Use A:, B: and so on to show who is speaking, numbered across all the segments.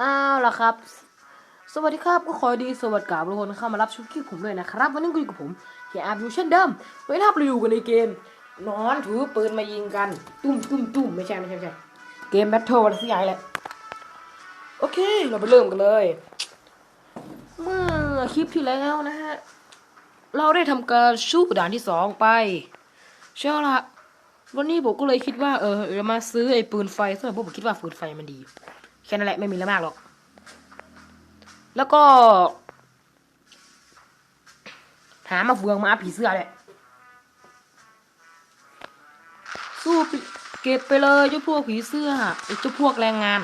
A: อ้าวล่ะครับ สวัสดีครับก็ขอดีสวัสดีกับทุกคนเข้ามารับชมคลิปผมด้วยนะครับ วันนี้ก็อยู่กับผมเฮียอาร์ยูเช่นเดิมวันนี้เราอยู่กันในเกม นอนถือปืนมายิงกัน ตุ้มตุ้มตุ้มไม่ใช่ไม่ใช่ไม่ใช่เกมแบทเทิลอะไรสักอย่างแหละโอเค เราไปเริ่มกันเลย เมื่อคลิปที่แล้วนะฮะเราได้ทำการสู้ด่านที่สองไปใช่ละวันนี้ผมก็เลยคิดว่าเออจะมาซื้อไอ้ปืนไฟซึ่งผมคิดว่าปืนไฟมันดี แค่นั้นแหละไม่มีอะไรมากหรอก แล้วก็ หามาเฟืองมาผีเสื้อแหละสู้เก็บไปเลยเจ้าพวกผีเสื้อเจ้าพวกแรงงาน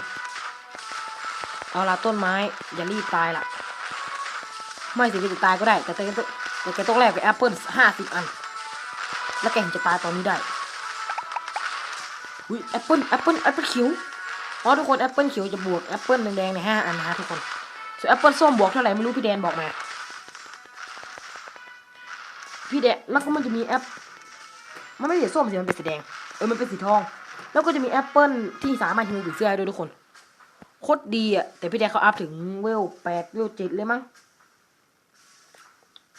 A: เอาละต้นไม้ อย่ารีบตายล่ะ ไม่สิแกจะตายก็ได้ แต่แกต้องแต่แกต้องแลกกับแอปเปิลห้าสิบอัน แล้วแกถึงจะตายตอนนี้ได้อุ้ยแอปเปิลแอปเปิลแอปเปิลเขียว อ๋อทุกคนแอปเปิลเขียวจะบวกแอปเปิลแดงๆในห้าอันนะฮะทุกคนส่วนแอปเปิลส้มบวกเท่าไหร่ไม่รู้พี่แดนบอกมา พี่แดนแล้วก็มันจะมีแอป มันไม่ใช่ส้มสิมันเป็นสีแดง เออมันเป็นสีทอง แล้วก็จะมีแอปเปิลที่สามารถฮิวผีเสื้อได้ด้วยทุกคนโคตรดีอะแต่พี่แดนเขาอัพถึงเวลแปดเวลเจ็ดเลยมั้ง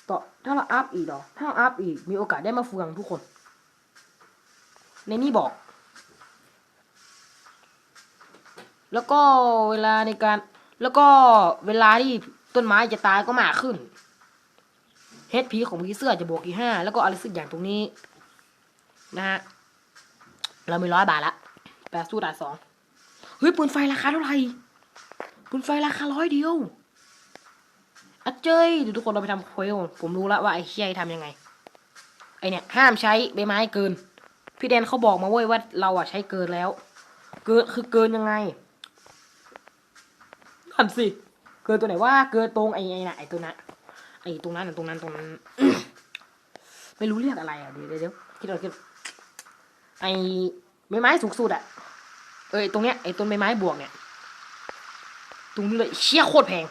A: ต่อถ้าเราอัพอีกหรอถ้าเราอัพอีกมีโอกาสได้มาเฟืองทุกคน ในนี้บอก แล้วก็เวลาในการ แล้วก็เวลาที่ต้นไม้จะตายก็มากขึ้นเฮดพีของผีเสื้อจะบวกอีกห้าแล้วก็อะไรสักอย่างตรงนี้ นะฮะ เรามีร้อยบาทละแปดสู้ดาสองเฮ้ยปืนไฟราคาเท่าไหร่ปืนไฟราคาร้อยเดียวอะเจ้ยเดี๋ยวทุกคนเราไปทำเควลผมรู้แล้วว่าไอ้เชี่ยทำยังไง ไอเนี่ย ห้ามใช้ใบไม้เกิน พี่แดนเขาบอกมาเว้ยว่าเราอะใช้เกินแล้ว เกินคือเกินยังไง นั่นสิ เกินตัวไหนว่า เกินตรงไอ้ไอ้น่ะไอ้ตัวนั้นไอ้ตรงนั้นตรงนั้นตรงนั้น ไม่รู้เรียกอะไรอะเดี๋ยวเดี๋ยวคิดเราคิดไอ้ใบไม้สูงสุดอะ เอ้ยตรงเนี้ยไอ้ต้นใบไม้บวกเนี่ย ตรงนี้เลยเชี่ยโคตรแพง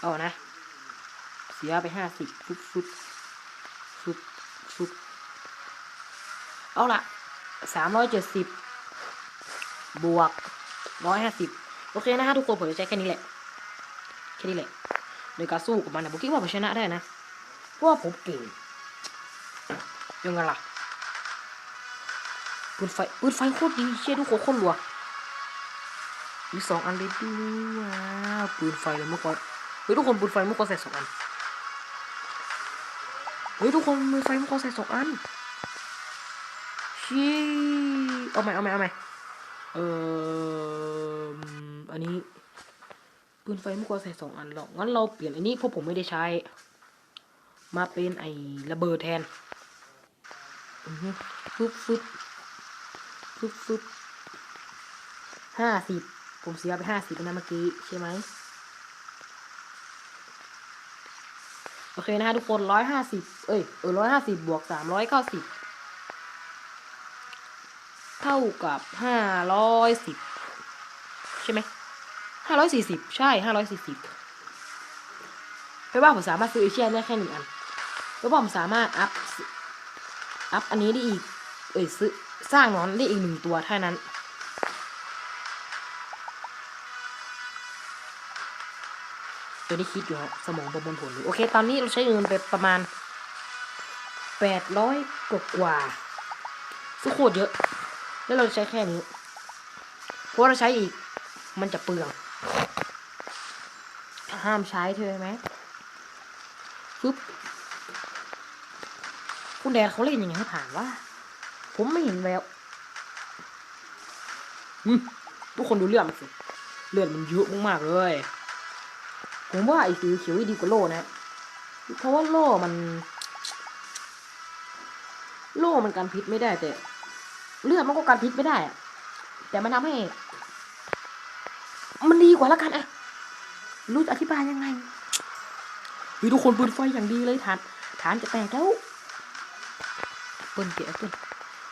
A: เอานะ เสียไปห้าสิบฟุบฟุบฟุบฟุบเอาละสามร้อยเจ็ดสิบบวก ร้อยห้าสิบโอเคนะฮะทุกคนผมจะใช้แค่นี้แหละแค่นี้แหละในการสู้กับมันนะผมคิดว่าผมชนะได้นะเพราะว่าผมเก่งยังไงล่ะปืนไฟปืนไฟโคตรดีเชี่ยทุกคนโคตรรัวมีสองอันเลยด้วยปืนไฟเลยเมื่อก่อนเฮ้ยทุกคนปืนไฟเมื่อก่อนใส่สองอันเฮ้ยทุกคนปืนไฟเมื่อก่อนใส่สองอันชี้เอาใหมเอาใหมเอาใหม เอออันนี้ปืนไฟเมื่อก่อนใส่สองอันหรอก งั้นเราเปลี่ยนอันนี้เพราะผมไม่ได้ใช้ มาเป็นไอ้ระเบิดแทนฟึบฟึบฟึบฟึบห้าสิบผมเสียไปห้าสิบนะเมื่อกี้ใช่ไหมโอเคนะฮะทุกคนร้อยห้าสิบเอ้ยเออร้อยห้าสิบบวกสามร้อยเก้าสิบ เท่ากับห้าร้อยสิบใช่ไหมห้าร้อยสี่สิบใช่ห้าร้อยสี่สิบแปลว่าผมสามารถซื้อเอเชียได้แค่หนึ่งอันแล้วผมสามารถอัพอัพอันนี้ได้อีก เอ้ยซื้อสร้างนอนได้อีกหนึ่งตัวเท่านั้นตัวนี้คิดอยู่ฮะสมองประมวลผลอยู่โอเค ตอนนี้เราใช้เงินไปประมาณแปดร้อยกว่ากว่าซึ่งโคตรเยอะ แล้วเราใช้แค่นี้เพราะเราใช้อีก มันจะเปลือง ห้ามใช้เธอไหมฟึบคุณแดนเขาเล่นยังไงให้ผ่านวะผมไม่เห็นแววหึทุกคนดูเลือดมันสิ เลือดมันเยอะมากๆเลย ผมว่าไอ้สีเขียวดีกว่าโล่นะ เพราะว่าโล่มัน โล่มันกันพิษไม่ได้แต่ เลือดมันก็กันพิษไม่ได้ แต่มันทำให้ มันดีกว่าล้วกันอะรู้จะอธิบายยังไงเฮ้ยทุกคนปืนไฟอย่างดีเลยฐานฐานจะแตกแล้วปิ้ลเก็บแอปเปิ้ล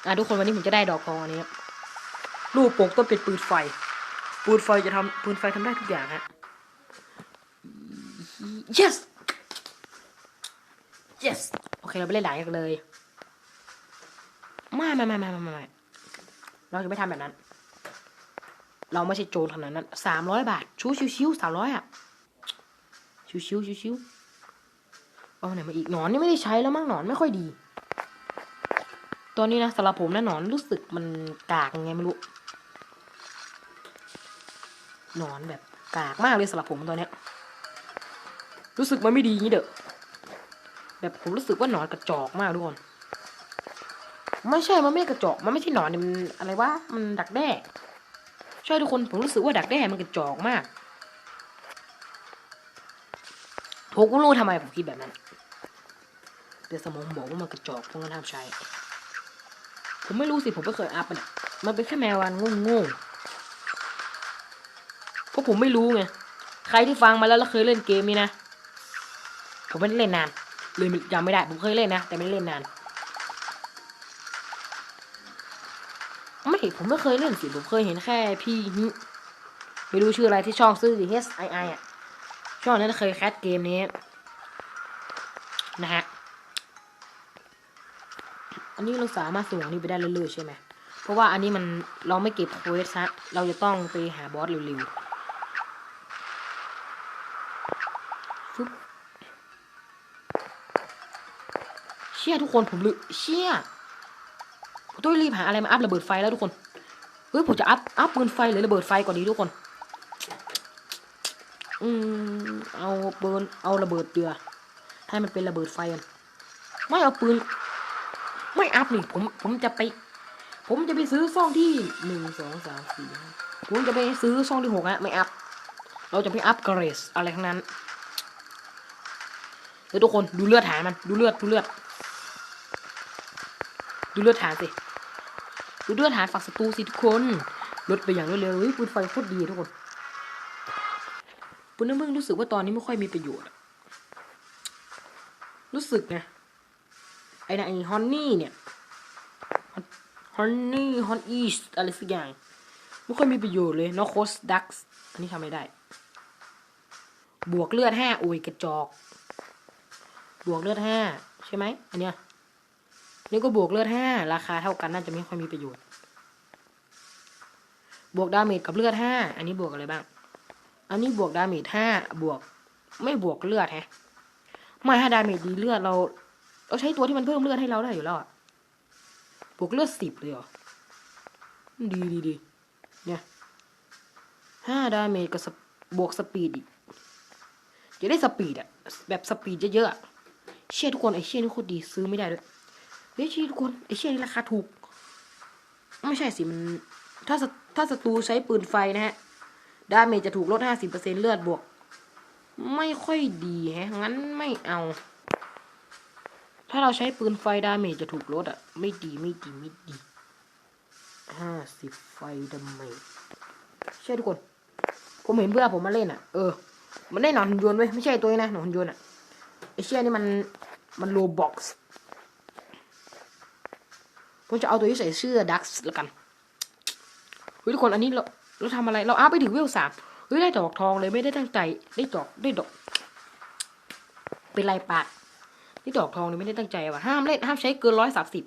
A: อะทุกคนวันนี้ผมจะได้ดอกทองอันนี้ครับลูกโป่งต้นเป็นปืนไฟ ปืนไฟจะทำปืนไฟทำได้ทุกอย่างฮะ yes yes โอเคเราไปเล่นหลายกันเลย ไม่ไม่ไม่ไม่ไม่ไม่ เราจะไม่ทำแบบนั้น เราไม่ใช่โจรขนาดนั้นสามร้อยบาท ชูชิวๆสามร้อยอะ ชิวๆชิวๆเอาไหนมาอีกหนอนนี่ไม่ได้ใช้แล้วมั้งหนอนไม่ค่อยดีตอนนี้นะสำหรับผมนะหนอนรู้สึกมันกากไงไม่รู้หนอนแบบกากมากเลยสำหรับผมตอนเนี้ย รู้สึกมันไม่ดีงี้เด้อแบบผมรู้สึกว่าหนอนกระจอกมากทุกคน ไม่ใช่ มันไม่กระจอก มันไม่ใช่หนอนเนี่ยมันอะไรวะ มันดักแด้ ใช่ทุกคน ผมรู้สึกว่าดักแด้มันกระจอกมาก ผมก็รู้ทำไมผมคิดแบบนั้นแต่สมองบอกว่ามันกระจอกเพราะงั้นห้ามใช้ ผมไม่รู้สิ ผมไม่เคยอัพมันมันเป็นแค่แมววันโง่ๆเพราะผมไม่รู้ไง ใครที่ฟังมาแล้วแล้วเคยเล่นเกมนี้นะ ผมไม่ได้เล่นนานเลยจำไม่ได้ ผมเคยเล่นนะ แต่ไม่ได้เล่นนาน ไม่ผมไม่เคยเล่นสิผมเคยเห็นแค่พี่ไม่รู้ชื่ออะไรที่ช่องซื้อ H I I อะ ช่องนั้นเคยแคสเกมนี้ นะฮะ อันนี้เราสามารถส่งอันนี้ไปได้เรื่อยๆใช่ไหม เพราะว่าอันนี้มันเราไม่เก็บโควสฮะ เราจะต้องไปหาบอสเร็วๆฟึบเชี่ยทุกคนผมลืมเชี่ย ผมต้องรีบหาอะไรมาอัพระเบิดไฟแล้วทุกคนเฮ้ยผมจะอัพอัพปืนไฟหรือระเบิดไฟก่อนดีทุกคน อืมเอาปืนเอาระเบิดเดือให้มันเป็นระเบิดไฟกันไม่เอาปืน ไม่อัพนี่ผมผมจะไป ผมจะไปซื้อซองที่หนึ่งสองสามสี่ห้าผมจะไปซื้อซองที่หกอะไม่อัพเราจะไม่อัพเกรสอะไรทั้งนั้นเดี๋ยวทุกคนดูเลือดฐานมันดูเลือดดูเลือด ดูเลือดฐานสิ ดูเลือดฐานฝั่งศัตรูสิทุกคนลดไปอย่างรวดเร็วเฮ้ยปืนไฟโคตรดีทุกคนปุณน้ำมึงรู้สึกว่าตอนนี้ไม่ค่อยมีประโยชน์รู้สึกไงไอ้นะไอ้ฮอนนี่เนี่ยฮอนนี่ฮอนอีสอะไรสักอย่างไม่ค่อยมีประโยชน์เลยนอโคสดักส์อันนี้ทำไม่ได้ บวกเลือดห้าโอ้ยกระจอก บวกเลือดห้าใช่ไหมอันเนี้ย นี่ก็บวกเลือดห้าราคาเท่ากันน่าจะไม่ค่อยมีประโยชน์ บวกดาเมจกับเลือดห้าอันนี้บวกอะไรบ้าง อันนี้บวกดาเมจห้าบวก ไม่บวกเลือดแฮะไม่ถ้าดาเมจดีเลือดเรา เราใช้ตัวที่มันเพิ่มเลือดให้เราได้อยู่แล้วอะบวกเลือดสิบเลยเหรอ ดีดีดีเนี่ยห้าดาเมจกับบวกสปีดอีกจะได้สปีดอะแบบสปีดเยอะๆเชี่ยทุกคนไอเชี่ยนี่โคตรดีซื้อไม่ได้ด้วย เฮ้ยเชี่ยทุกคนไอเชี่ยนี่ราคาถูก ไม่ใช่สิมัน ถ้าสถ้าศัตรูใช้ปืนไฟนะฮะ ดาเมจจะถูกลดห้าสิบเปอร์เซ็นเลือดบวก ไม่ค่อยดีแฮะ งั้นไม่เอา ถ้าเราใช้ปืนไฟดาเมจจะถูกลดอะไม่ดีไม่ดีไม่ดี ห้าสิบไฟดาเมจใช่ทุกคน ผมเห็นเพื่อนผมมาเล่นอะเออ มันได้หนอนหุ่นยนต์ไว้ยไม่ใช่ตัวนี้นะหนอนหุ่นยนต์อะไอเชี่ยนี่มันมันโลบ็อกซ์ ผมจะเอาตัวที่ใส่เสื้อดักส์แล้วกันเฮ้ยทุกคนอันนี้เราเราทำอะไรเราอัพไปถึงเวลสามเฮ้ยได้ดอกทองเลยไม่ได้ตั้งใจได้ดอกได้ดอก เป็นไรปากนี่ดอกทองนี่ไม่ได้ตั้งใจว่ะห้ามเล่นห้ามใช้เกินร้อยสามสิบ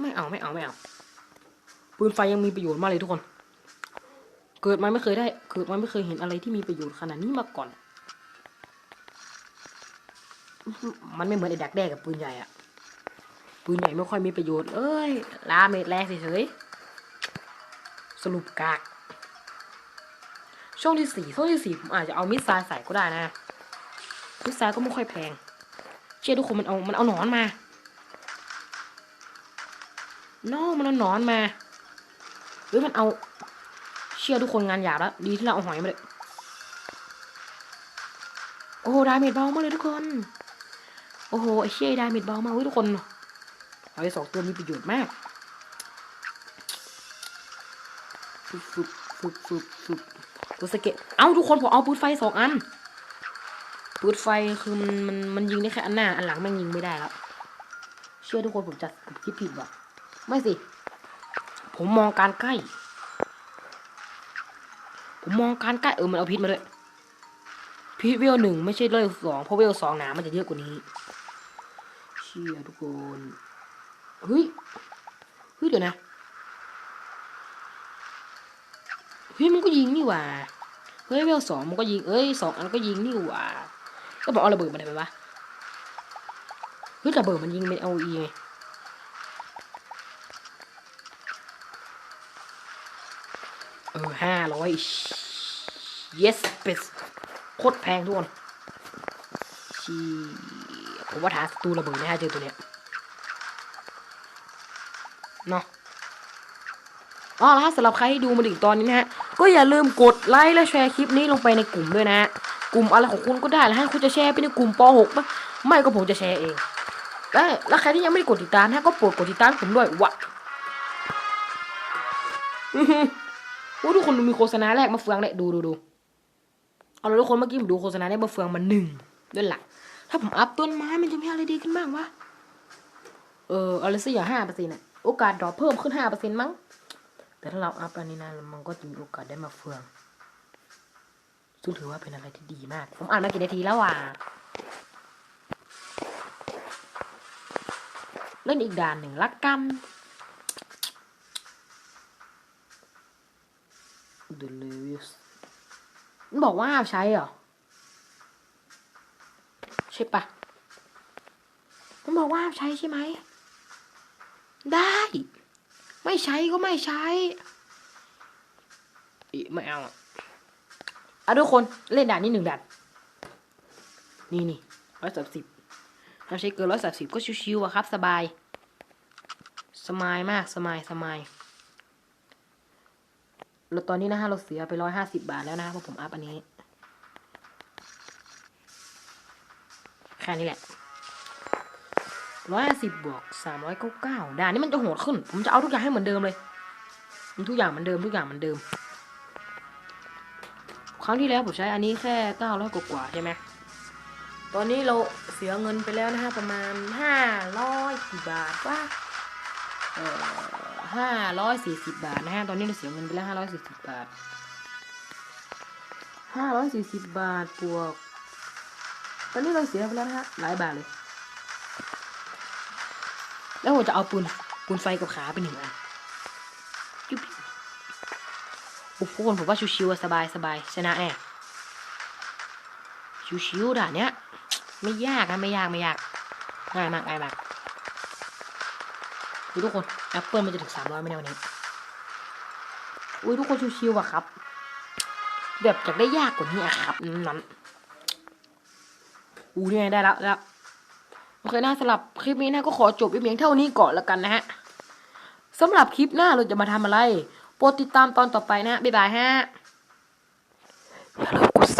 A: ไม่เอาไม่เอาไม่เอาปืนไฟยังมีประโยชน์มากเลยทุกคน เกิดมาไม่เคยได้ เกิดมาไม่เคยเห็นอะไรที่มีประโยชน์ขนาดนี้มาก่อน มันไม่เหมือนไอ้ดักแด้กับปืนใหญ่อะปืนใหญ่ไม่ค่อยมีประโยชน์ เอ้ยลาเม็ดแรกเฉยสรุปกาก ช่วงที่สี่ช่วงที่สี่ผมอาจจะเอามิสไซล์ใส่ก็ได้นะ มิสไซล์ก็ไม่ค่อยแพง เชื่อทุกคนมันเอา มันเอาหนอนมานอมันเอาหนอนมาเฮ้ยมันเอา เชื่อทุกคนงานหยาบแล้ว ดีที่เราเอาหอยมาเลย โอ้ดาเมจเบามากเลยทุกคน โอ้โหไอ้เชี่ยดาเมจเบามากทุกคนหอยสองตัวมีประโยชน์มากฝึกฝึกฝึกฝึกฝึกตัวสเก็ตเอ้าทุกคนผมเอาปืนไฟสองอันปืนไฟคือมันมันมันยิงได้แค่อันหน้าอันหลังมันยิงไม่ได้แล้วเชื่อทุกคนผมจะผมคิดผิดว่ะไม่สิ ผมมองการใกล้ ผมมองการใกล้เออมันเอาพิษมาด้วยพิษเวลหนึ่งไม่ใช่เลเวลสองเพราะเวลสองหนามันจะเยอะกว่านี้ ชี่ยทุกคนเฮ้ยเฮ้ยเดี๋ยวนะเฮ้ยมันก็ยิงนี่หว่าเฮ้ยเวลสองมันก็ยิงเอ้ยสองอันก็ยิงนี่หว่าก็บอกเอาระเบิดมาได้ไหมวะเฮ้ยระเบิดมันยิงเป็นเอาอีไงเออห้าร้อย yes เป็ดโคตรแพงทุกคนชี ผมว่าฐานศัตรูระเบิดแน่เจอตัวเนี้ยเนาะอ๋อแล้วสำหรับใครที่ดูมาถึงตอนนี้นะฮะ ก็อย่าลืมกดไลค์และแชร์คลิปนี้ลงไปในกลุ่มด้วยนะฮะกลุ่มอะไรของคุณก็ได้แล้วฮะคุณจะแชร์ไปในกลุ่มป .6 ปะไม่ก็ผมจะแชร์เอง แล้วแล้วใครที่ยังไม่ได้กดติดตามนะก็โปรดกดติดตามผมด้วยวะอื้อหือโอ้ทุกคนดูมีโฆษณาแรกมาเฟืองเลยดูดูดูเอาละทุกคนเมื่อกี้ผมดูโฆษณาแรกมาเฟืองมาหนึ่งด้วยหลัก ถ้าผมอัพต้นไม้มันจะมีอะไรดีขึ้นบ้างวะ เอออะไรสักอย่างห้าเปอร์เซ็นต์ะโอกาสดรอปเพิ่มขึ้นห้าเปอร์เซ็นต์มั้ง แต่ถ้าเราอัพอันนี้นะมันก็จะมีโอกาสได้มาเฟือง ซึ่งถือว่าเป็นอะไรที่ดีมาก ผมอ่านมากี่นาทีแล้วว่ะเล่นอีกด่านหนึ่งละกัน The Lewis มันบอกว่าห้าใช้เหรอ ช่ปะมันบอกว่าห้ามใช้ใช่ไหม ได้ ไม่ใช้ก็ไม่ใช้อีไม่เอาอะอะทุกคนเล่นด่านนี้หนึ่งด่านนี่นี่ร้อยสามสิบถ้าใช้เกินร้อยสามสิบก็ชิวๆอะครับ สบาย สมายมากสมายสมายแล้วตอนนี้นะฮะเราเสียไปร้อยห้าสิบาทแล้วนะเพราะผมอัพอันนี้ แค่นี้แหละร้อยสิบบวกสามร้อยเก้าเก้าด่านนี้มันจะโหดขึ้น ผมจะเอาทุกอย่างให้เหมือนเดิมเลยมันทุกอย่างเหมือนเดิมทุกอย่างเหมือนเดิม ครั้งที่แล้วผมใช้อันนี้แค่เก้าร้อยกว่าใช่ไหมตอนนี้เราเสียเงินไปแล้วนะฮะประมาณห้าร้อยกี่บาทว่าเออห้าร้อยสี่สิบบาทนะฮะตอนนี้เราเสียเงินไปแล้วห้าร้อยสี่สิบบาทห้าร้อยสี่สิบบาทบวก ตอนนี้เราเสียไปแล้วนะฮะหลายบาทเลย แล้วผมจะเอาปืนปืนไฟกับขาไปหนึ่งอันจุ๊บโอ้โหผมว่าชิวๆสบายสบายชนะแอบชิวๆด่านเนี้ย ไม่ยากนะไม่ยากไม่ยากง่ายมากง่ายมากดูทุกคนแอปเปิลมันจะถึงสามร้อยไหมเนี่ยวันนี้อุ้ยทุกคนชิวๆอะครับ แบบอยากได้ยากกว่านี้อะครับนั้น อู้นี่ไงได้แล้วแล้วโอเคนะสำหรับคลิปนี้นะก็ขอจบไว้เพียงเท่านี้ก่อนแล้วกันนะฮะสำหรับคลิปหน้าเราจะมาทำอะไร โปรดติดตามตอนต่อไปนะ บ๊ายบายฮะอย่าลืมกด